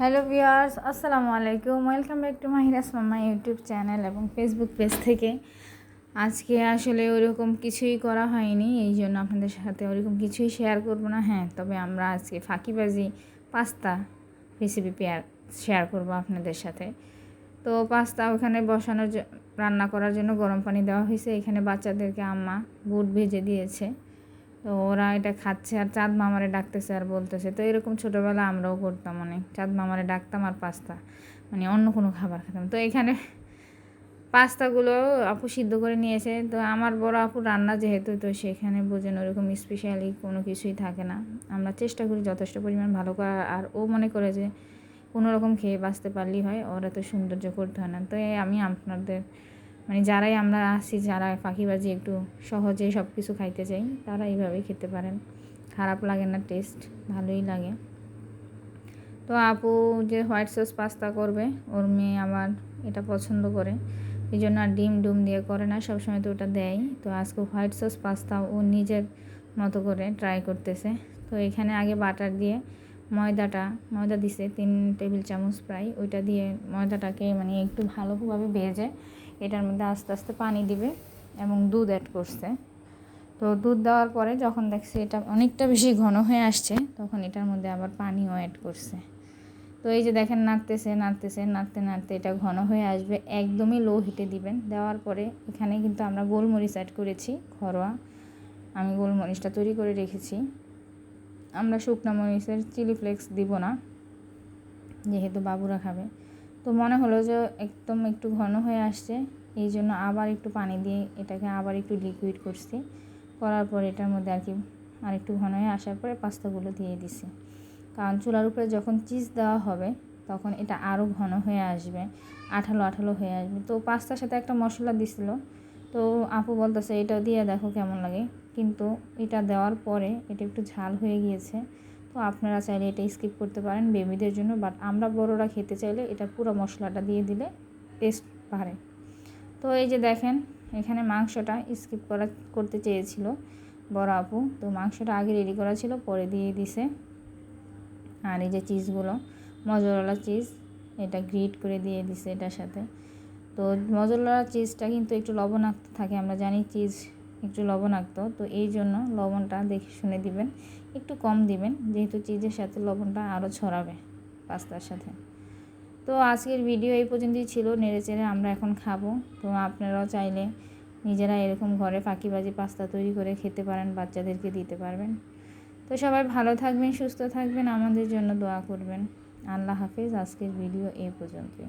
Hello viewers, আসসালামু আলাইকুম। Welcome back to Mahira's মামা ইউটিউব চ্যানেল এবং ফেসবুক পেজ থেকে। আজকে আসলে ওরকম কিছুই করা হয়নি, এই জন্য আপনাদের সাথে ওরকম কিছুই শেয়ার করব না। হ্যাঁ তবে আমরা আজকে ফাঁকিবাজি পাস্তা রেসিপি পেয়ার শেয়ার করব আপনাদের সাথে। তো পাস্তা ওখানে বসানোর রান্না করার জন্য গরম পানি দেওয়া হয়েছে। এখানে বাচ্চাদেরকে আম্মা বুট ভেজে দিয়েছে। তো ওরা এটা খাচ্ছে আর চাঁদ মামারে ডাকতেছে আর বলতেছে। তো এরকম ছোটোবেলা আমরাও করতাম অনেক। চাঁদ মামারে ডাকতাম আর পাস্তা। মানে অন্য কোনো খাবার খেতাম। তো এখানে পাস্তাগুলো আপু সিদ্ধ করে নিয়েছে। তো আমার বড় আপু রান্না যেহেতু, তো সেখানে বোঝেন ওরকম স্পেশালি কোনো কিছুই থাকে না। আমরা চেষ্টা করি যথেষ্ট পরিমাণ ভালো করার। আর ও মনে করে যে কোনো রকম খেয়ে বাঁচতে পারলেই হয়। ওরা তো সৌন্দর্য করতে হয় না। তো আমি আপনাদের মানে যারাই আমরা আসি যারা পাখিবাজি একটু সহজে সব কিছু খাইতে চাই, তারা এইভাবেই খেতে পারেন। খারাপ লাগে না টেস্ট ভালোই লাগে। তো আপু যে হোয়াইট সস পাস্তা করবে, ওর মেয়ে আমার এটা পছন্দ করে। এই জন্য আর ডিম ডুম দিয়ে করে না, সবসময় তো ওটা দেয়। তো আজকে হোয়াইট সস পাস্তা ও নিজের মতো করে ট্রাই করতেছে। তো এখানে আগে বাটার দিয়ে ময়দাটা, ময়দা দিছে, তিন টেবিল চামচ প্রায়, ওইটা দিয়ে ময়দাটাকে মানে একটু ভালোভাবে ভেজে এটার মধ্যে আস্তে আস্তে পানি দিবে এবং দুধ অ্যাড করছে। তো দুধ দেওয়ার পরে যখন দেখছে এটা অনেকটা বেশি ঘন হয়ে আসছে, তখন এটার মধ্যে আবার পানিও অ্যাড করছে। তো এই যে দেখেন নাড়তেছে নাড়তেছে, নাড়তে নাড়তে এটা ঘন হয়ে আসবে, একদমই লো হিটে দিবেন। দেওয়ার পরে এখানে কিন্তু আমরা গোলমরিচ অ্যাড করেছি, ঘরোয়া। আমি গোলমরিচটা তৈরি করে রেখেছি। আমরা শুকনো মরিচের চিলি ফ্লেক্স দিব না, যেহেতু বাবুরা খাবে। তো মনে হলো যে একদম একটু ঘন হয়ে আসছে, এই জন্য আবার একটু পানি দিয়ে এটাকে আবার একটু লিকুইড করছি। করার পর এটার মধ্যে আর কি আর একটু ঘন হয়ে আসার পরে পাস্তাগুলো দিয়ে দিছি। কারণ চুলার উপরে যখন চিজ দেওয়া হবে, তখন এটা আরও ঘন হয়ে আসবে, আঠালো আঠালো হয়ে আসবে। তো পাস্তার সাথে একটা মশলা দিছিল, তো আপু বলতেছে, এটা দিয়ে দেখো কেমন লাগে। কিন্তু এটা দেওয়ার পরে এটা একটু ঝাল হয়ে গিয়েছে। তো আপনারা চাইলে এটা স্কিপ করতে পারেন বেবিদের জন্য বাট আমরা বড়রা খেতে চাইলে এটা পুরো মশলাটা দিয়ে দিলে টেস্ট বাড়ে। তো এই যে দেখেন, এখানে মাংসটা স্কিপ করা, করতে চেয়েছিল বড় আপু। তো মাংসটা আগে রেডি করা ছিল, পরে দিয়ে দিছে। আর এই যে চিজগুলো মজরলা চিজ এটা গ্রিট করে দিয়ে দিছে এটার সাথে। তো মজরলা চিজটা কিন্তু একটু লবণাক্ত থাকে, আমরা জানি চিজ একটু লবণাক্ত, তো এই জন্য লবণটা দেখে শুনে দিবেন। একটু কম দিবেন, যেহেতু চিজের সাথে লবণটা আরও ছড়াবে পাস্তার সাথে। তো আজকের ভিডিও এই পর্যন্তই ছিল, নেড়ে চেড়ে আমরা এখন খাব। তো আপনারাও চাইলে নিজেরা এরকম ঘরে ফাঁকিবাজি পাস্তা তৈরি করে খেতে পারেন, বাচ্চাদেরকে দিতে পারবেন। তো সবাই ভালো থাকবেন, সুস্থ থাকবেন, আমাদের জন্য দোয়া করবেন। আল্লাহ হাফেজ, আজকের ভিডিও এই পর্যন্তই।